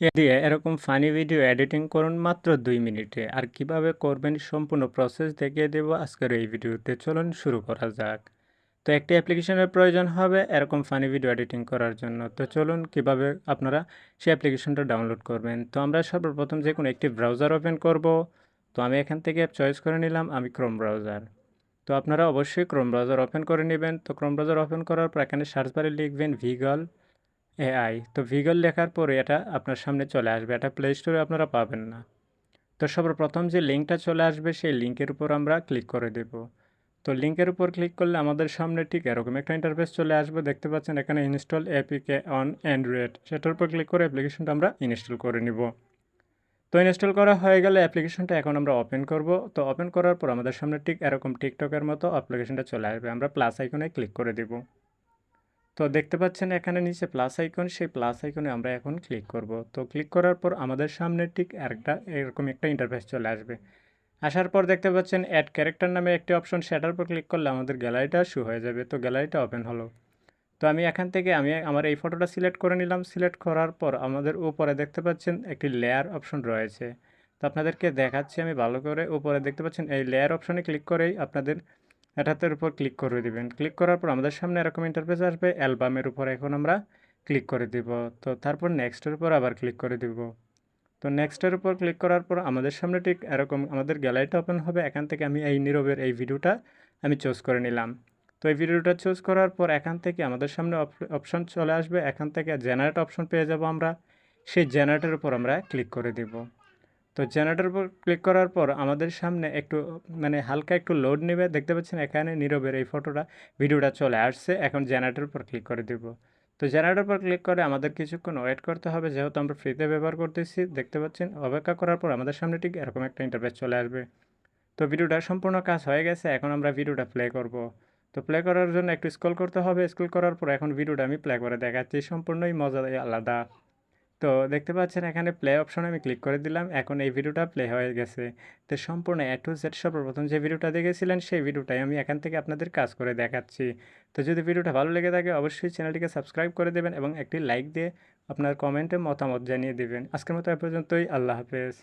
এ দিয়ে এরকম funny video editing করুন মাত্র দুই মিনিটে। আর কীভাবে করবেন সম্পূর্ণ প্রসেস দেখিয়ে দেবো আজকের এই ভিডিওতে চলুন শুরু করা যাক। তো একটি অ্যাপ্লিকেশনের প্রয়োজন হবে এরকম ফানি ভিডিও এডিটিং করার জন্য। তো চলুন কীভাবে আপনারা সেই অ্যাপ্লিকেশনটা ডাউনলোড করবেন। তো আমরা সর্বপ্রথম যে কোনো একটি ব্রাউজার ওপেন করব। তো আমি এখান থেকে অ্যাপ চয়েস করে নিলাম, আমি ক্রোম ব্রাউজার তো আপনারা অবশ্যই ক্রোম ব্রাউজার ওপেন করে নেবেন। তো ক্রোম ব্রাউজার ওপেন করার পর এখানে সার্চ বারে লিখবেন ভিগল এআই তো ভিগল লেখার পরে এটা আপনার সামনে চলে আসবে। এটা প্লে স্টোরে আপনারা পাবেন না। তো সর্বপ্রথম যে লিঙ্কটা চলে আসবে, সেই লিঙ্কের উপর আমরা ক্লিক করে দেব। তো লিঙ্কের উপর ক্লিক করলে আমাদের সামনে ঠিক এরকম একটা ইন্টারফেস চলে আসবে। দেখতে পাচ্ছেন এখানে ইনস্টল এপিকে অন অ্যান্ড্রয়েড সেটার উপর ক্লিক করে অ্যাপ্লিকেশনটা আমরা ইনস্টল করে নিব। তো ইনস্টল করা হয়ে গেলে অ্যাপ্লিকেশনটা এখন আমরা ওপেন করব। তো ওপেন করার পর আমাদের সামনে ঠিক এরকম টিকটকের মতো অ্যাপ্লিকেশনটা চলে আসবে। আমরা প্লাস আইকনে ক্লিক করে দেব। তো দেখতে পাচ্ছেন এখানে নিচে প্লাস আইকন সেই প্লাস আইকনে আমরা এখন ক্লিক করব। তো ক্লিক করার পর আমাদের সামনে ঠিক একটা এরকম একটা ইন্টারফেস চলে আসবে। আসার পর দেখতে পাচ্ছেন অ্যাড ক্যারেক্টার নামে একটি অপশন সেটার উপর ক্লিক করলে আমাদের গ্যালারিটা শু হয়ে যাবে। তো গ্যালারিটা ওপেন হলো। তো আমি এখান থেকে আমি আমার এই ফটোটা সিলেক্ট করে নিলাম। সিলেক্ট করার পর আমাদের উপরে দেখতে পাচ্ছেন একটি লেয়ার অপশন রয়েছে। তো আপনাদেরকে দেখাচ্ছি আমি ভালো করে। উপরে দেখতে পাচ্ছেন এই লেয়ার অপশনে ক্লিক করেই আপনাদের এটাতের উপর ক্লিক করে দিবেন। ক্লিক করার পর আমাদের সামনে এরকম ইন্টারফেস আসবে অ্যালবামের উপর এখন আমরা ক্লিক করে দিব। তো তারপর নেক্সটের উপর আবার ক্লিক করে দিব। তো নেক্সটের উপর ক্লিক করার পর আমাদের সামনে ঠিক এরকম আমাদের গ্যালারিটা ওপেন হবে। এখান থেকে আমি এই নীরবের এই ভিডিওটা আমি চুজ করে নিলাম। তো এই ভিডিওটা চুজ করার পর এখান থেকে আমাদের সামনে অপশন চলে আসবে। এখান থেকে জেনারেট অপশন পেয়ে যাব আমরা। সেই জেনারেটের উপর আমরা ক্লিক করে দিব। তো জেনারেটর উপর ক্লিক করার পর আমাদের সামনে একটু মানে হালকা একটু লোড নেবে। দেখতে পাচ্ছেন এখানে নীরবের এই ফটোটা ভিডিওটা চলে আসছে। এখন জেনারেটর উপর ক্লিক করে দিব। তো জেনারেটর উপর ক্লিক করে আমাদের কিছুক্ষণ ওয়েট করতে হবে। যেহেতু আমরা ফ্রিতে ব্যবহার করতেছি, দেখতে পাচ্ছেন অপেক্ষা করার পর আমাদের সামনে ঠিক এরকম একটা ইন্টারফেস চলে আসবে। তো ভিডিওটা সম্পূর্ণ কাজ হয়ে গেছে। এখন আমরা ভিডিওটা প্লে করব। তো প্লে করার জন্য একটু স্ক্রল করতে হবে। স্ক্রল করার পর এখন ভিডিওটা আমি প্লে করে দেখাচ্ছি। সম্পূর্ণই মজা আলাদা। তো দেখতে পাচ্ছেন এখানে প্লে অপশনে আমি ক্লিক করে দিলাম, এখন এই ভিডিওটা প্লে হয়ে গেছে। তো সম্পূর্ণ এ টু জেড সর্বপ্রথম যে ভিডিওটা দেখেছিলেন, সেই ভিডিওটাই আমি এখান থেকে আপনাদের কাজ করে দেখাচ্ছি। তো যদি ভিডিওটা ভালো লেগে থাকে, অবশ্যই চ্যানেলটিকে সাবস্ক্রাইব করে দেবেন এবং একটি লাইক দিয়ে আপনার কমেন্টে মতামত জানিয়ে দেবেন। আজকের মতো এ পর্যন্তই, আল্লাহ হাফেজ।